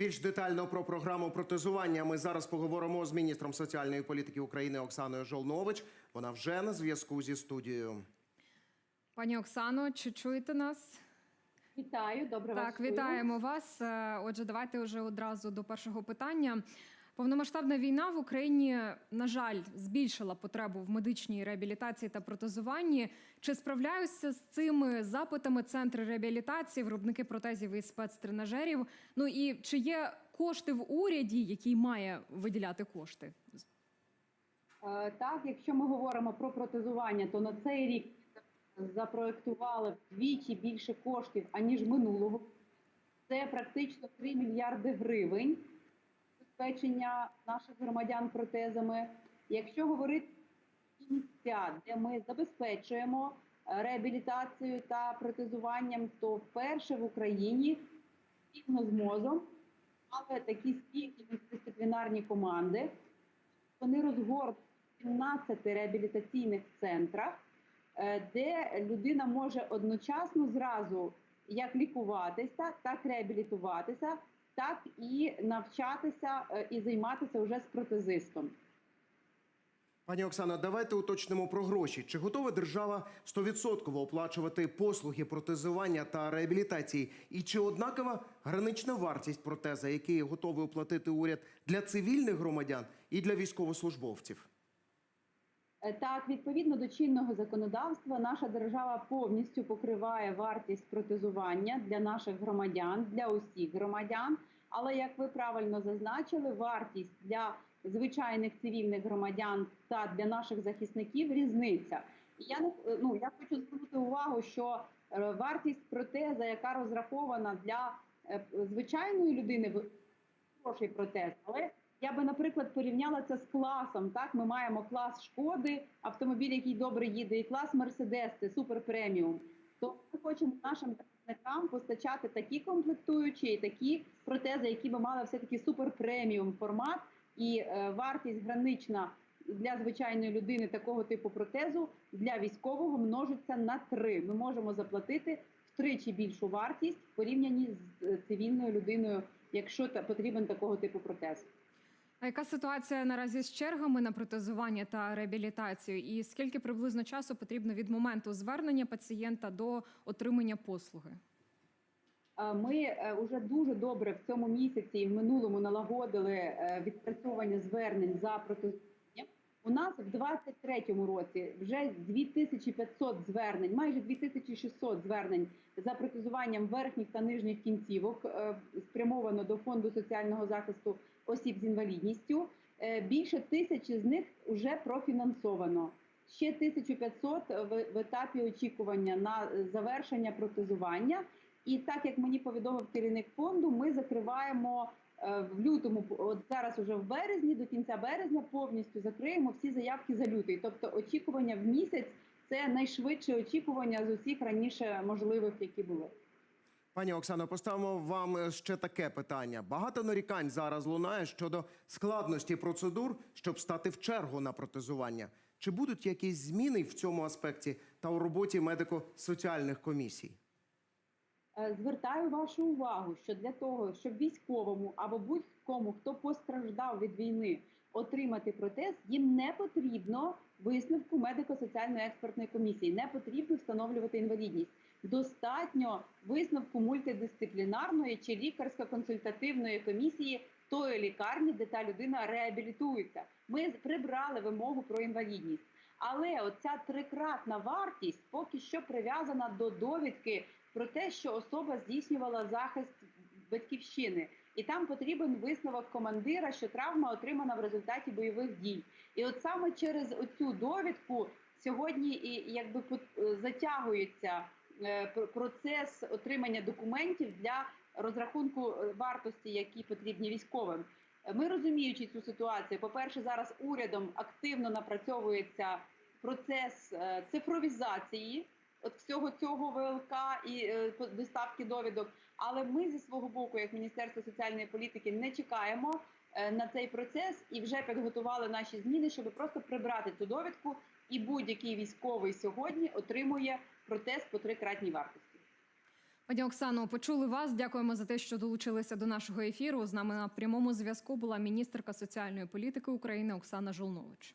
Більш детально про програму протезування ми зараз поговоримо з міністром соціальної політики України Оксаною Жолнович. Вона вже на зв'язку зі студією. Пані Оксано, чи чуєте нас? Вітаю, добре Так, вас вітаємо вас. Е, Отже, давайте вже одразу до першого питання. Повномасштабна війна в Україні, на жаль, збільшила потребу в медичній реабілітації та протезуванні. Чи справляються з цими запитами центри реабілітації, виробники протезів і спецтренажерів? Ну і чи є кошти в уряді, який має виділяти кошти? Е, Так, якщо ми говоримо про протезування, то на цей рік запроектували вдвічі більше коштів аніж минулого. Це практично 3 мільярди гривень забезпечення наших громадян протезами. Якщо говорити місця, де ми забезпечуємо е, реабілітацію та протезуванням, то вперше в Україні спільно з МОЗом мали такі спільні мультидисциплінарні команди. Вони розгорнуті в 17 реабілітаційних центрах, е, де людина може одночасно зразу як лікуватися, так реабілітуватися, так і навчатися е, і займатися вже з протезистом. Пані Оксано, давайте уточнимо про гроші. Чи готова держава 100% оплачувати послуги протезування та реабілітації? І чи однакова гранична вартість протеза, який готовий оплатити уряд для цивільних громадян і для військовослужбовців? Е, Так, відповідно до чинного законодавства, наша держава повністю покриває вартість протезування для наших громадян, для усіх громадян. Але як ви правильно зазначили, вартість для звичайних цивільних громадян та для наших захисників різниця. Я не ну я хочу звернути увагу, що е, вартість протеза, яка розрахована для е, звичайної людини, хороший протез, але я би, наприклад, порівняла це з класом. Так, ми маємо клас шкоди, автомобіль, який добре їде, і клас Мерседес, це супер преміум. То ми хочемо нашим захисникам постачати такі комплектуючі, і такі протези, які би мали все таки супер преміум формат і е, вартість гранична для звичайної людини такого типу протезу для військового множиться на три. Ми можемо заплатити втричі більшу вартість в порівнянні з е, цивільною людиною, якщо потрібен такого типу протез. А яка ситуація наразі з чергами на протезування та реабілітацію? І скільки приблизно часу потрібно від моменту звернення пацієнта до отримання послуги? Е, Ми вже дуже добре в цьому місяці і в минулому налагодили е, відпрацьовування звернень за протезування. У нас в 23-му році вже 2500 звернень, майже 2600 звернень за протезуванням верхніх та нижніх кінцівок е, спрямовано до фонду соціального захисту осіб з інвалідністю. Е, Більше тисячі з них вже профінансовано. Ще 1500 в, етапі очікування на завершення протезування. І так як мені повідомив керівник фонду, ми закриваємо в лютому, от зараз уже в березні, до кінця березня повністю закриємо всі заявки за лютий. Тобто очікування в місяць це найшвидше очікування з усіх раніше можливих, які були. Пані Оксано, поставимо вам е, ще таке питання. Багато нарікань зараз лунає щодо складності процедур, щоб стати в чергу на протезування. Чи будуть якісь зміни в цьому аспекті та у роботі медико-соціальних комісій? Е, Звертаю вашу увагу, що для того, щоб військовому або будь-кому, хто постраждав від війни, отримати протез, їм не потрібно висновку медико-соціальної експертної комісії, не потрібно встановлювати інвалідність. Достатньо висновку мультидисциплінарної чи лікарсько-консультативної комісії тої лікарні, де та людина реабілітується. Ми прибрали вимогу про інвалідність. Але оця трикратна вартість поки що прив'язана до довідки про те, що особа здійснювала захист батьківщини, і там потрібен висновок командира, що травма отримана в результаті бойових дій. І от саме через оцю довідку сьогодні і якби пот- затягується е, процес отримання документів для розрахунку е, вартості, які потрібні військовим. Ми розуміючи цю ситуацію, по-перше, зараз урядом активно напрацьовується процес е, цифровізації от всього цього ВЛК і е, по- доставки довідок. Але ми зі свого боку, як Міністерство соціальної політики, не чекаємо е, на цей процес і вже підготували наші зміни, щоб просто прибрати цю довідку, і будь-який військовий сьогодні отримує протез по трикратній вартості. Пані Оксано, почули вас. Дякуємо за те, що долучилися до нашого ефіру. З нами на прямому зв'язку була міністерка соціальної політики України Оксана Жолнович.